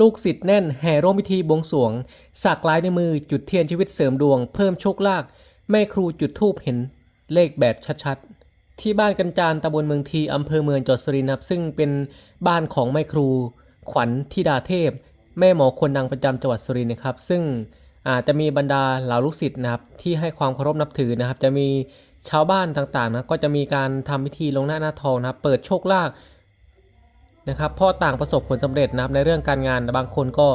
ลูกศิษย์แน่นแห่ร่วมพิธีบวงสรวง สักลายในมือจุดเทียนชีวิตเสริมดวง เพิ่มโชคลาภแม่ครูจุดทูบเห็นเลขแบบชัดๆ ที่บ้านกันจานตำบลเมืองทีอำเภอเมืองจังหวัดสุรินทร์ครับซึ่งเป็นบ้านของแม่ครู ขวัญธิดาเทพ แม่หมอคนดังประจำจังหวัดสุรินทร์นะครับ ซึ่งอาจจะมีบรรดาเหล่าลูกศิษย์นะครับที่ให้ความเคารพนับถือนะครับ จะมีชาวบ้านต่างๆนะก็จะมีการทำพิธีลงหน้าหน้าทองนะครับเปิดโชคลาภ นะครับพ่อต่างประสบผลสำเร็จนะครับในเรื่องการงานบางคนก็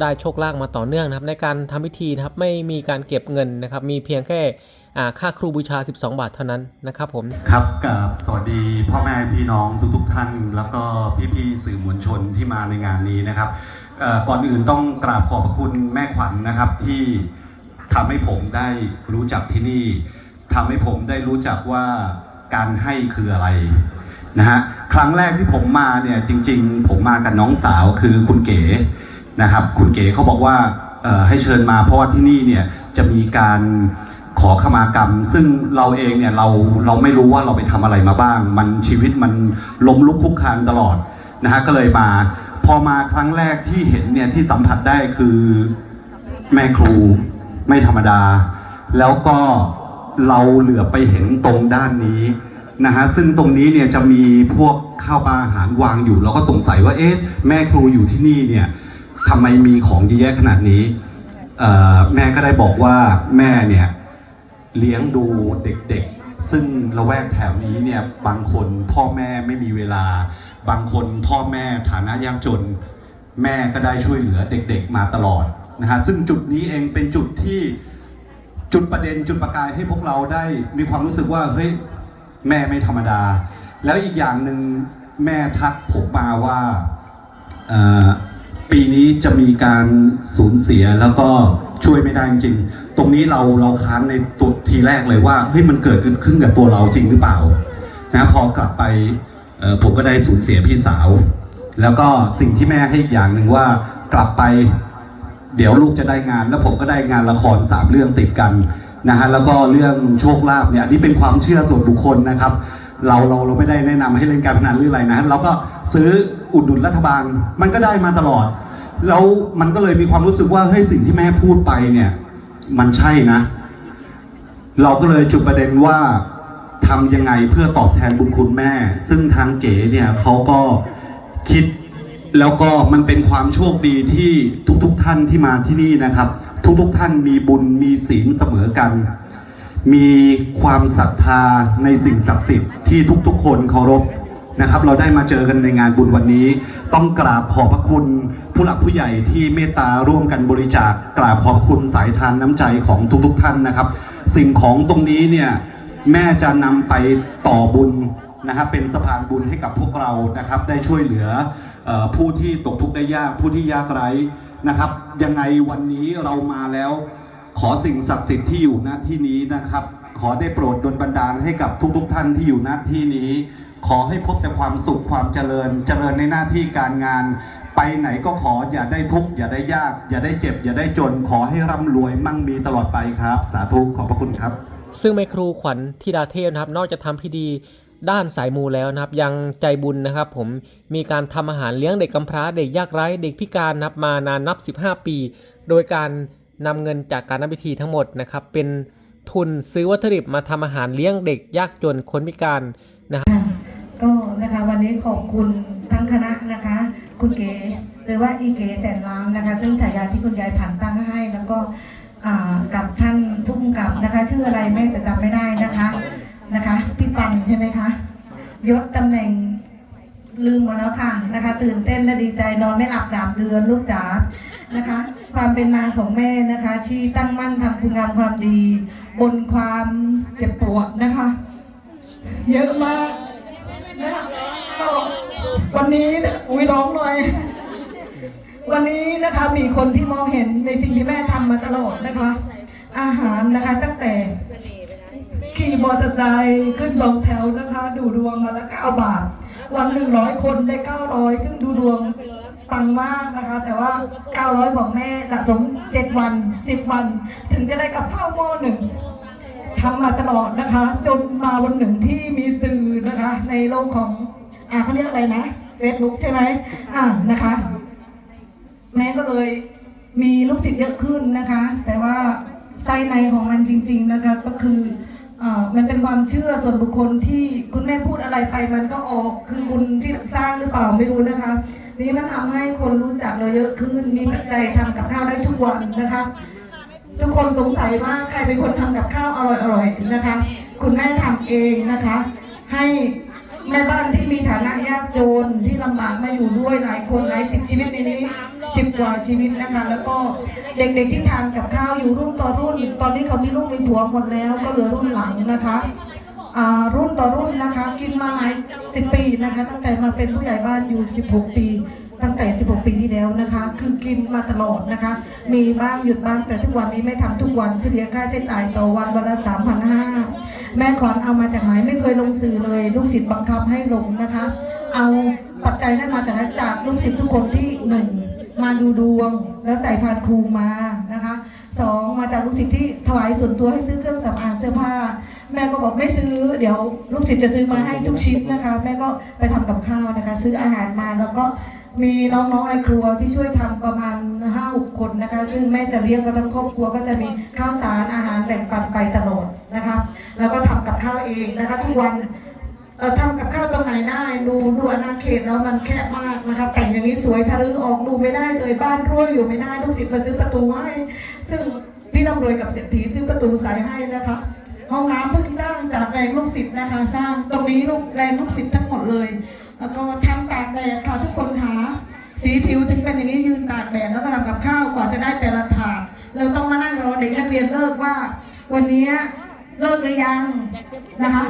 ได้โชคลาภมาต่อเนื่องนะครับ ในการทำพิธีนะครับไม่มีการเก็บเงินนะครับ มีเพียงแค่ค่าครูบูชา 12 บาทเท่านั้นนะครับผมครับกับสวัสดีพ่อแม่พี่น้องทุกๆ ท่าน แล้วก็พี่ๆสื่อมวลชนที่มาในงานนี้นะครับก่อนอื่นต้องกราบขอบพระคุณแม่ขวัญนะครับที่ทำให้ผมได้รู้จักที่นี่ทำให้ผมได้รู้จักว่าการให้คืออะไร นะฮะครั้งแรกที่ผมมาเนี่ยจริง ๆ ผมมากับน้องสาวคือคุณเก๋นะครับคุณเก๋เขาบอกว่าให้เชิญมาเพราะว่าที่นี่เนี่ยจะมีการขอขมากรรม ซึ่งเราเองเนี่ยเราเราไม่รู้ว่าเราไปทำอะไรมาบ้าง มันชีวิตมันล้มลุกคุกคานตลอดนะฮะก็เลยมาพอมาครั้งแรกที่เห็นเนี่ยที่สัมผัสได้คือแม่ครูไม่ธรรมดา แล้วก็เราเหลือไปเห็นตรงด้านนี้ นะฮะซึ่งตรงนี้เนี่ยจะมีพวกข้าวปลาอาหารวางอยู่ เราก็สงสัยว่าเอ๊ะแม่ครูอยู่ที่นี่เนี่ยทำไมมีของเยอะแยะขนาดนี้แม่ก็ได้บอกว่าแม่เนี่ยเลี้ยงดูเด็กๆ ซึ่งละแวกแถวนี้เนี่ยบางคนพ่อแม่ไม่มีเวลา บางคนพ่อแม่ฐานะยากจน แม่ก็ได้ช่วยเหลือเด็กๆมาตลอดนะฮะซึ่งจุดนี้เองเป็นจุดที่จุดประเด็นจุดประกายให้พวกเราได้มีความรู้สึกว่าเฮ้ย แม่ไม่ธรรมดา แล้วอีกอย่างหนึ่งแม่ทักผมมาว่าปีนี้จะมีการสูญเสียแล้วก็ช่วยไม่ได้จริงๆตรงนี้เราเราค้านในตัวทีแรกเลยว่าเฮ้ยมันเกิดขึ้นขึ้นกับตัวเราจริงหรือเปล่านะพอกลับไปผมก็ได้สูญเสียพี่สาว แล้วก็สิ่งที่แม่ให้อีกอย่างหนึ่งว่ากลับไป เดี๋ยวลูกจะได้งาน แล้วผมก็ได้งานละครสามเรื่องติดกัน นะฮะแล้วก็เรื่องโชคลาภเนี่ยอันนี้เป็นความเชื่อส่วนบุคคลนะครับ เราเราเราไม่ได้แนะนำให้เล่นการพนันหรืออะไรนะเราก็ซื้ออุดหนุนรัฐบาลมันก็ได้มาตลอด แล้วมันก็เลยมีความรู้สึกว่าเฮ้ยสิ่งที่แม่พูดไปเนี่ย มันใช่นะ เราก็เลยจุดประเด็นว่าทำยังไงเพื่อตอบแทนบุญคุณแม่ ซึ่งทางเก๋เนี่ยเขาก็คิด แล้วก็มันเป็นความโชคดีที่ทุกๆทท่านที่มาที่นี่นะครับ ทุกๆทท่านมีบุญมีศีลเสมอกัน มีความศรัทธาในสิ่งศักดิ์สิทธิ์ที่ทุกๆ คนเคารพนะครับ เราได้มาเจอกันในงานบุญวันนี้ ต้องกราบขอบพระคุณผู้หลักผู้ใหญ่ที่เมตตาร่วมกันบริจาคกราบขอบคุณสายทานน้ำใจของทุกๆ ท่านนะครับ สิ่งของตรงนี้เนี่ยแม่จะนำไปต่อบุญนะครับเป็นสะพานบุญให้กับพวกเรานะครับ ได้ช่วยเหลือเอ่อ ผู้ที่ตกทุกข์ได้ยากผู้ที่ยากไร้นะครับ ยังไงวันนี้เรามาแล้ว ขอสิ่งศักดิ์สิทธิ์ที่อยู่ณที่นี้นะครับ ขอได้โปรดดลบันดาลให้กับทุกๆทท่านที่อยู่ณที่นี้ ขอให้พบแต่ความสุขความเจริญ เจริญในหน้าที่การงาน ไปไหนก็ขออย่าได้ทุกข์อย่าได้ยาก อย่าได้เจ็บ อย่าได้จน ขอให้ร่ำรวยมั่งมีตลอดไปครับ สาธุขอบพระคุณครับ ซึ่งแม่ครูขวัญธิดาเทพนะครับ นอกจากทำพิธี ด้านสายมูแล้วนะครับ ยังใจบุญนะครับ ผมมีการทำอาหารเลี้ยงเด็กกำพร้าเด็กยากไร้เด็กพิการนับมานานนับ 15 ปี โดยการนำเงินจากการนำพิธีทั้งหมดนะครับ เป็นทุนซื้อวัตถุดิบมาทำอาหารเลี้ยงเด็กยากจนคนพิการก็นะคะวันนี้ขอบคุณทั้งคณะนะคะ คุณเก๋หรือว่าอีเก๋แสนล้านนะคะ ซึ่งฉายาที่คุณยายผันตั้งให้ แล้วก็อ่ากับท่านผู้กำกับนะคะ ชื่ออะไรแม่จะจำไม่ได้นะคะนะคะ ปันใช่ไหมคะยศตำแหน่งลืมหมดแล้วค่ะนะคะ ตื่นเต้นและดีใจนอนไม่หลับสามเดือนลูกจ๋านะคะ ความเป็นมาของแม่นะคะ ที่ตั้งมั่นทำคุณงามความดี บนความเจ็บปวดนะคะ เยอะมากนะคะวันนี้อุ้ยร้องหน่อย วันนี้นะคะมีคนที่มองเห็นในสิ่งที่แม่ทำมาตลอดนะคะ อาหารนะคะตั้งแต่ ขี่มอเตอร์ไซค์ขึ้นสองแถวนะคะ ดูดวงมาละเก้าบาท วันหนึ่งร้อยคนได้เก้าร้อยซึ่งดูดวงปังมากนะคะ แต่ว่าเก้าร้อยของแม่สะสมเจ็ดวันสิบวัน ถึงจะได้กับข้าวหม้อหนึ่งทำมาตลอดนะคะ จนมาวันหนึ่งที่มีสื่อนะคะ ในโลกของอ่าเขาเรียกอะไรนะเฟซบุ๊กใช่ไหมอ่านะคะ แม่ก็เลยมีลูกศิษย์เยอะขึ้นนะคะ แต่ว่าไส้ในของมันจริง ๆนะคะก็คือเอ่อ มันเป็นความเชื่อส่วนบุคคลที่คุณแม่พูดอะไรไปมันก็ออกคือบุญที่สร้างหรือเปล่าไม่รู้นะคะ นี่มันทำให้คนรู้จักเราเยอะขึ้น มีปัจจัยทำกับข้าวได้ทุกวันนะคะ ทุกคนสงสัยว่าใครเป็นคนทำกับข้าวอร่อยๆนะคะ คุณแม่ทำเองนะคะ ให้แม่บ้านที่มีฐานะยากจนที่ลำบากมาอยู่ด้วยหลายคนหลายสิบชีวิตในนี้ สิบกว่าชีวิตนะคะ แล้วก็เด็กๆที่ทานกับข้าวอยู่รุ่นต่อรุ่น ตอนนี้เขามีลูกมีผัวหมดแล้ว ก็เหลือรุ่นหลังนะคะรุ่นต่อรุ่นนะคะ กินมาหลายสิบปีนะคะ ตั้งแต่มาเป็นผู้ใหญ่บ้านอยู่ 16 ปี ตั้งแต่ 16 ปีที่แล้วนะคะ คือกินมาตลอดนะคะ มีบ้างหยุดบ้างแต่ทุกวันนี้ไม่ทำทุกวันเฉลี่ยค่าใช้จ่ายต่อวันวันละ3,500แม่ขวัญเอามาจากไหนไม่เคยลงสื่อเลย ลูกศิษย์บังคับให้ลงนะคะ เอาปัจจัยนั้นมาจากจากลูกศิษย์ทุกคนที่หนึ่ง มาดูดวง แล้วใส่พานครูมานะคะสองมาจากลูกศิษย์ที่ถวายส่วนตัวให้ซื้อเครื่องสำอางเสื้อผ้า แม่ก็บอกไม่ซื้อ เดี๋ยวลูกศิษย์จะซื้อมาให้ทุกชิ้นนะคะ แม่ก็ไปทำกับข้าวนะคะ ซื้ออาหารมาแล้วก็มีน้องๆในครัวที่ช่วยทำประมาณห้าหกคนนะคะ ซึ่งแม่จะเลี้ยงกันทั้งครอบครัวก็จะมีข้าวสารอาหารแบ่งปันไปตลอดนะคะ แล้วก็ทำกับข้าวเองนะคะทุกวัน ทำกับข้าวตรงไหนได้ดูดูอนาเขตแล้วมันแคบมากนะคะ แต่งอย่างนี้สวยทะลุออกดูไม่ได้เลยบ้านรั่วอยู่ไม่ได้ลูกศิษย์มาซื้อประตูให้ซึ่งพี่น้ำรวยกับเศรษฐีซื้อประตูใส่ให้นะคะ ห้องน้ำเพิ่งสร้างจากแรงลูกศิษย์นะคะ สร้างตรงนี้ลูกแรงลูกศิษย์ทั้งหมดเลย แล้วก็ทำตากแดดค่ะทุกคนคะสีผิวถึงเป็นอย่างนี้ยืนตากแดดแล้วก็ทำกับข้าวกว่าจะได้แต่ละถาดเราต้องมานั่งรอเด็กนักเรียนเลิกว่า วันนี้เลิกหรือยังนะคะ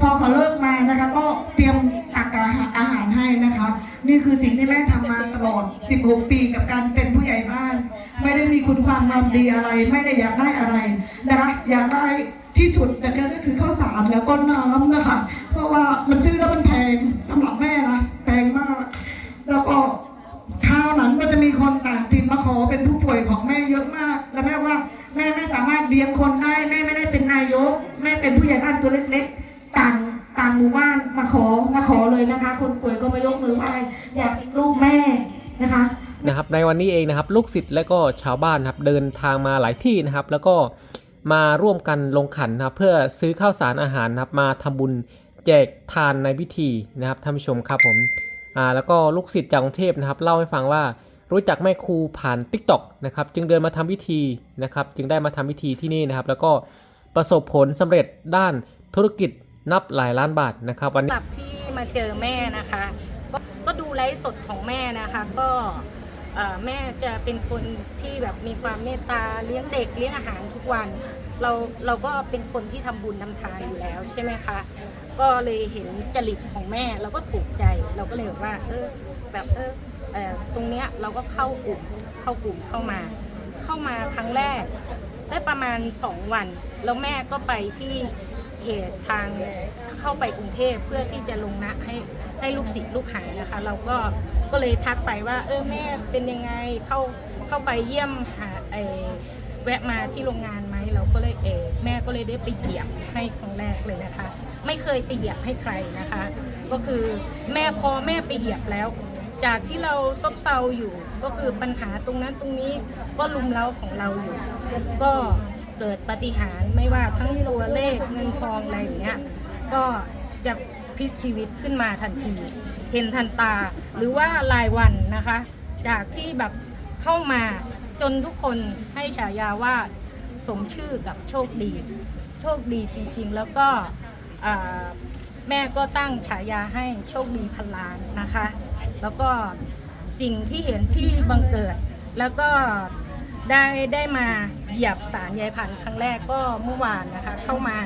พอเขาเลิกมานะคะ ก็เตรียมตักอาหารอาหารให้นะคะ นี่คือสิ่งที่แม่ทำมาตลอด 16 ปีกับการเป็นผู้ใหญ่บ้าน ไม่ได้มีคุณความงามดีอะไร ไม่ได้อยากได้อะไรนะคะอยากได้ที่สุดแต่ก็คือข้าวสารแล้วก็น้ำนะคะ เพราะว่ามันซื้อแล้วมันแพงสำหรับแม่นะแพงมาก แล้วก็ข้าวนั้นก็จะมีคนต่างถิ่นมาขอเป็นผู้ป่วยของแม่เยอะมาก แล้วแม่ว่าแม่ไม่สามารถเลี้ยงคนได้แม่ไม่ได้เป็นนายกแม่เป็นผู้ใหญ่บ้านตัวเล็กๆ ต่างต่างหมู่บ้านมาขอมาขอเลยนะคะ คนป่วยก็มายกมือไหว้อยากลูกแม่นะคะนะครับในวันนี้เองนะครับลูกศิษย์และก็ชาวบ้านนะครับเดินทางมาหลายที่นะครับ แล้วก็มาร่วมกันลงขันนะครับเพื่อซื้อข้าวสารอาหารนะครับมาทำบุญแจกทานในพิธีนะครับท่านผู้ชมครับผมอ่าแล้วก็ลูกศิษย์จากกรุงเทพนะครับเล่าให้ฟังว่ารู้จักแม่ครูผ่าน t ิ k t o k นะครับจึงเดินมาทำพิธีนะครับจึงได้มาทำพิธีที่นี่นะครับ แล้วก็ประสบผลสำเร็จด้านธุรกิจ นับหลายล้านบาทนะครับวันนี้สำหรับที่มาเจอแม่นะคะก็ก็ดูไลฟ์สดของแม่นะคะก็แม่จะเป็นคนที่แบบมีความเมตตาเลี้ยงเด็กเลี้ยงอาหารทุกวัน เราเราก็เป็นคนที่ทำบุญทำทานอยู่แล้วใช่ไหมคะก็เลยเห็นจริตของแม่เราก็ถูกใจเราก็เลยแบบว่าเออแบบเออเออตรงเนี้ยเราก็เข้ากลุ่มเข้ากลุ่มเข้ามา เข้ามาครั้งแรก ได้ประมาณ 2 วัน แล้วแม่ก็ไปที่ เหตุทางเข้าไปกรุงเทพเพื่อที่จะลงนะให้ให้ลูกศิษย์ลูกหานะคะ เราก็ก็เลยทักไปว่า เออแม่เป็นยังไงเข้าเข้าไปเยี่ยมหาไอแวะมาที่โรงงานไหมเราก็เลยเออแม่ก็เลยได้ไปเหยียบให้ครั้งแรกเลยนะคะ ไม่เคยไปเหยียบให้ใครนะคะ ก็คือแม่พอแม่ไปเหยียบแล้ว จากที่เราซบเซาอยู่ ก็คือปัญหาตรงนั้นตรงนี้ก็ลุมเล้าของเราอยู่ ก็ เกิดปฏิหารไม่ว่าทั้งตัวเลขเงินทองอะไรอย่างเงี้ยก็จะพลิกชีวิตขึ้นมาทันที เห็นทันตาหรือว่ารายวันนะคะ จากที่แบบเข้ามาจนทุกคนให้ฉายาว่าสมชื่อกับโชคดี โชคดีจริงๆ แล้วก็แม่ก็ตั้งฉายาให้โชคดีพันล้านนะคะ แล้วก็สิ่งที่เห็นที่บังเกิดแล้วก็ ได้ได้มาเหยียบสารยายพันธ์ครั้งแรกก็เมื่อวานนะคะ เข้ามา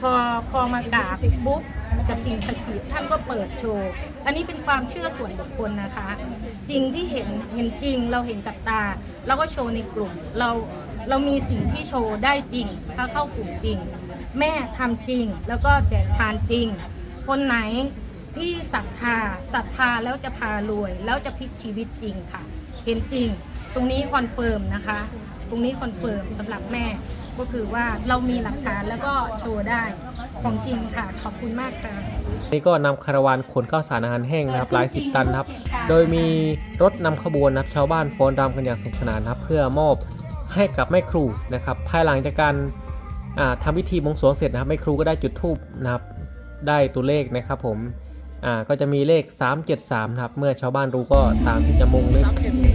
พอพอมากราบปุ๊บกับสิ่งศักดิ์สิทธิ์ท่านก็เปิดโชว์อันนี้เป็นความเชื่อส่วนบุคคลนะคะสิ่งที่เห็นเห็นจริงเราเห็นกับตาเราก็โชว์ในกลุ่มเราเรามีสิ่งที่โชว์ได้จริงถ้าเข้ากลุ่มจริง แม่ทำจริงแล้วก็แจกทานจริง คนไหน ที่ศรัทธาศรัทธาแล้วจะพารวย แล้วจะพลิกชีวิตจริงค่ะ เห็นจริง ตรงนี้คอนเฟิร์มนะคะ ตรงนี้คอนเฟิร์มสำหรับแม่ก็คือว่าเรามีหลักฐานแล้วก็โชว์ได้ของจริงค่ะ ขอบคุณมากค่ะนี่ก็นำคาราวานขนข้าวสารอาหารแห้งนะครับหลายสิบตันนะครับ โดยมีรถนำขบวนนะครับชาวบ้านฟ้อนรำกันอย่างสนุกสนานนะครับ เพื่อมอบให้กับแม่ครูนะครับ ภายหลังจากการอ่าทำพิธีบวงสรวงเสร็จนะครับแม่ครูก็ได้จุดธูปนะครับ ได้ตัวเลขนะครับผม อ่าก็จะมีเลข 373นะครับเมื่อชาวบ้านรู้ก็ต่างที่จะมุงเลข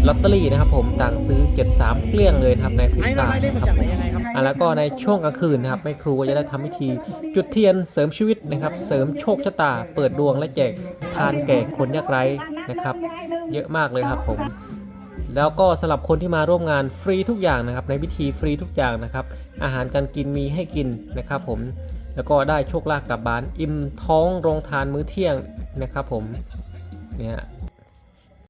ลอตเตอรี่นะครับผมต่างซื้อ 73 เกลี้ยงเลยนะครับในพริบตานะครับผมอ่าแล้วก็ในช่วงกลางคืนนะครับแม่ครูก็จะได้ทำพิธี จุดเทียนเสริมชีวิตนะครับ เสริมโชคชะตา เปิดดวงและแจกทานแก่คนยากไร้นะครับ เยอะมากเลยครับผม แล้วก็สำหรับคนที่มาร่วมงานฟรีทุกอย่างนะครับ ในพิธีฟรีทุกอย่างนะครับ อาหารการกินมีให้กินนะครับผม แล้วก็ได้โชคลาภกลับบ้าน อิ่มท้องโรงทานมื้อเที่ยงนะครับผมเนี่ย